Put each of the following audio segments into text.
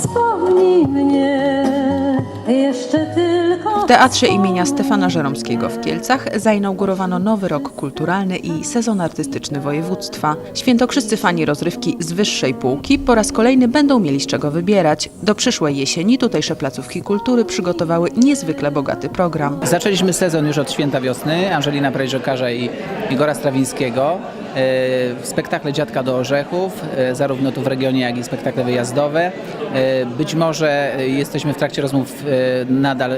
wspomnij mnie. Jeszcze W Teatrze imienia Stefana Żeromskiego w Kielcach zainaugurowano nowy rok kulturalny i sezon artystyczny województwa. Świętokrzyscy fani rozrywki z wyższej półki po raz kolejny będą mieli z czego wybierać. Do przyszłej jesieni tutejsze placówki kultury przygotowały niezwykle bogaty program. Zaczęliśmy sezon już od Święta Wiosny, Angelina Prejrzokarza i Igora Strawińskiego. E, Spektakle Dziadka do Orzechów, e, zarówno tu w regionie, jak i spektakle wyjazdowe. E, Być może jesteśmy w trakcie rozmów nadal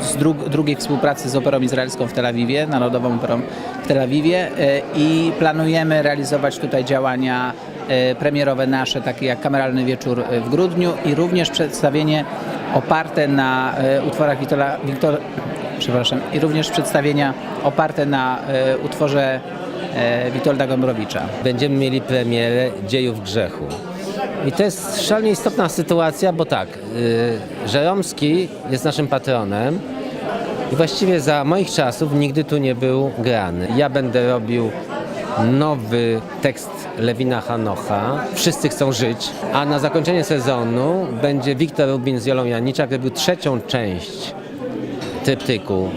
z dru- drugiej współpracy z Operą Izraelską w Tel Awiwie, Narodową Operą w Tel Awiwie e, i planujemy realizować tutaj działania e, premierowe nasze, takie jak Kameralny Wieczór e, w grudniu i również przedstawienie oparte na utworach Wiktora, Wiktor, przepraszam, i również przedstawienia oparte na utworze Witolda Gombrowicza. będziemy mieli premierę Dziejów Grzechu. I to jest szalenie istotna sytuacja, bo tak, y, Żeromski jest naszym patronem i właściwie za moich czasów nigdy tu nie był grany. Ja będę robił nowy tekst Lewina Hanocha, Wszyscy chcą żyć, a na zakończenie sezonu będzie Wiktor Rubin z Jolą Janiczak robił trzecią część tryptyku.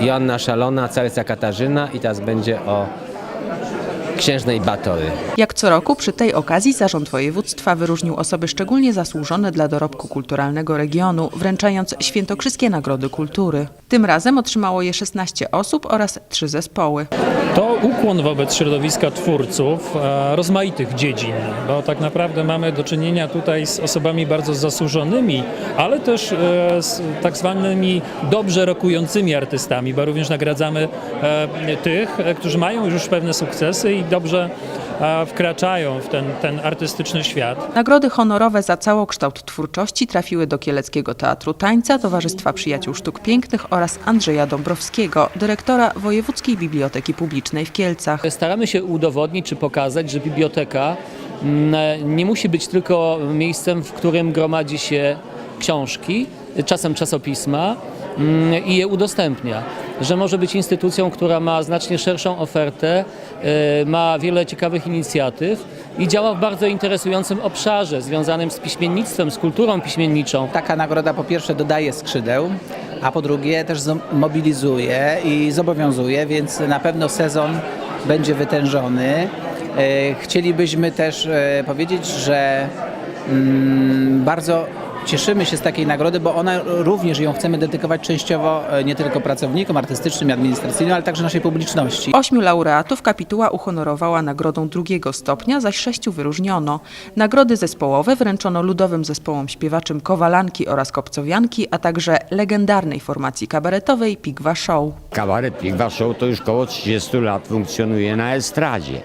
Joanna Szalona, Caryca Katarzyna i teraz będzie o księżnej Batory. Jak co roku przy tej okazji Zarząd Województwa wyróżnił osoby szczególnie zasłużone dla dorobku kulturalnego regionu, wręczając świętokrzyskie nagrody kultury. Tym razem otrzymało je 16 osób oraz trzy zespoły. To ukłon wobec środowiska twórców e, rozmaitych dziedzin, bo tak naprawdę mamy do czynienia tutaj z osobami bardzo zasłużonymi, ale też e, z tak zwanymi dobrze rokującymi artystami, bo również nagradzamy e, tych, którzy mają już pewne sukcesy i dobrze wkraczają w ten, ten artystyczny świat. Nagrody honorowe za całokształt twórczości trafiły do Kieleckiego Teatru Tańca, Towarzystwa Przyjaciół Sztuk Pięknych oraz Andrzeja Dąbrowskiego, dyrektora Wojewódzkiej Biblioteki Publicznej w Kielcach. Staramy się udowodnić czy pokazać, że biblioteka mm, nie musi być tylko miejscem, w którym gromadzi się książki, czasem czasopisma mm, i je udostępnia. Że może być instytucją, która ma znacznie szerszą ofertę, y, ma wiele ciekawych inicjatyw i działa w bardzo interesującym obszarze związanym z piśmiennictwem, z kulturą piśmienniczą. Taka nagroda po pierwsze dodaje skrzydeł, a po drugie też mobilizuje i zobowiązuje, więc na pewno sezon będzie wytężony. E, Chcielibyśmy też e, powiedzieć, że mm, bardzo cieszymy się z takiej nagrody, bo ona również ją chcemy dedykować częściowo e, nie tylko pracownikom artystycznym i administracyjnym, ale także naszej publiczności. Ośmiu laureatów kapituła uhonorowała nagrodą drugiego stopnia, zaś sześciu wyróżniono. Nagrody zespołowe wręczono ludowym zespołom śpiewaczym Kowalanki oraz Kopcowianki, a także legendarnej formacji kabaretowej Pigwa Show. Kabaret Pigwa Show to już około 30 lat funkcjonuje na estradzie,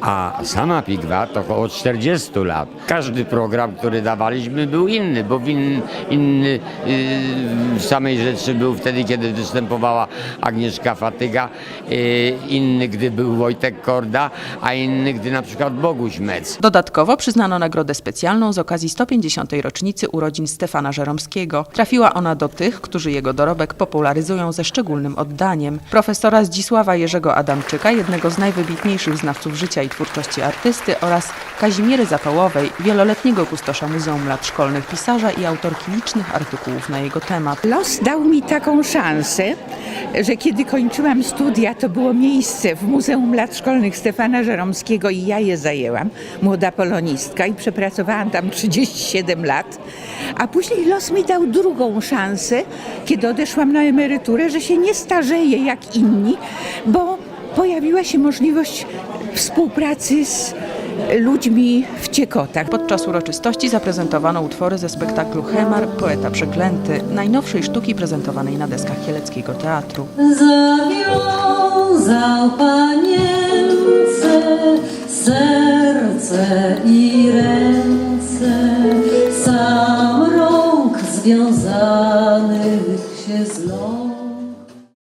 a sama Pigwa to około 40 lat. Każdy program, który dawaliśmy był inny, bo win, inny yy, samej rzeczy był wtedy, kiedy występowała Agnieszka Fatyga, yy, inny, gdy był Wojtek Korda, a inny, gdy na przykład Boguś Mec. Dodatkowo przyznano nagrodę specjalną z okazji 150. rocznicy urodzin Stefana Żeromskiego. Trafiła ona do tych, którzy jego dorobek popularyzują ze szczególnym oddaniem. Profesora Zdzisława Jerzego Adamczyka, jednego z najwybitniejszych znawców życia i twórczości artysty oraz Kazimiery Zapałowej, wieloletniego kustosza Muzeum Lat Szkolnych pisarza i autorki licznych artykułów na jego temat. Los dał mi taką szansę, że kiedy kończyłam studia, to było miejsce w Muzeum Lat Szkolnych Stefana Żeromskiego i ja je zajęłam, młoda polonistka i przepracowałam tam 37 lat. A później los mi dał drugą szansę, kiedy odeszłam na emeryturę, że się nie starzeję jak inni, bo pojawiła się możliwość współpracy z ludźmi w Ciekotach. Podczas uroczystości zaprezentowano utwory ze spektaklu Hemar, Poeta Przeklęty, najnowszej sztuki prezentowanej na deskach Kieleckiego Teatru. zawiązał panience serce i ręce sam rąk zląkł.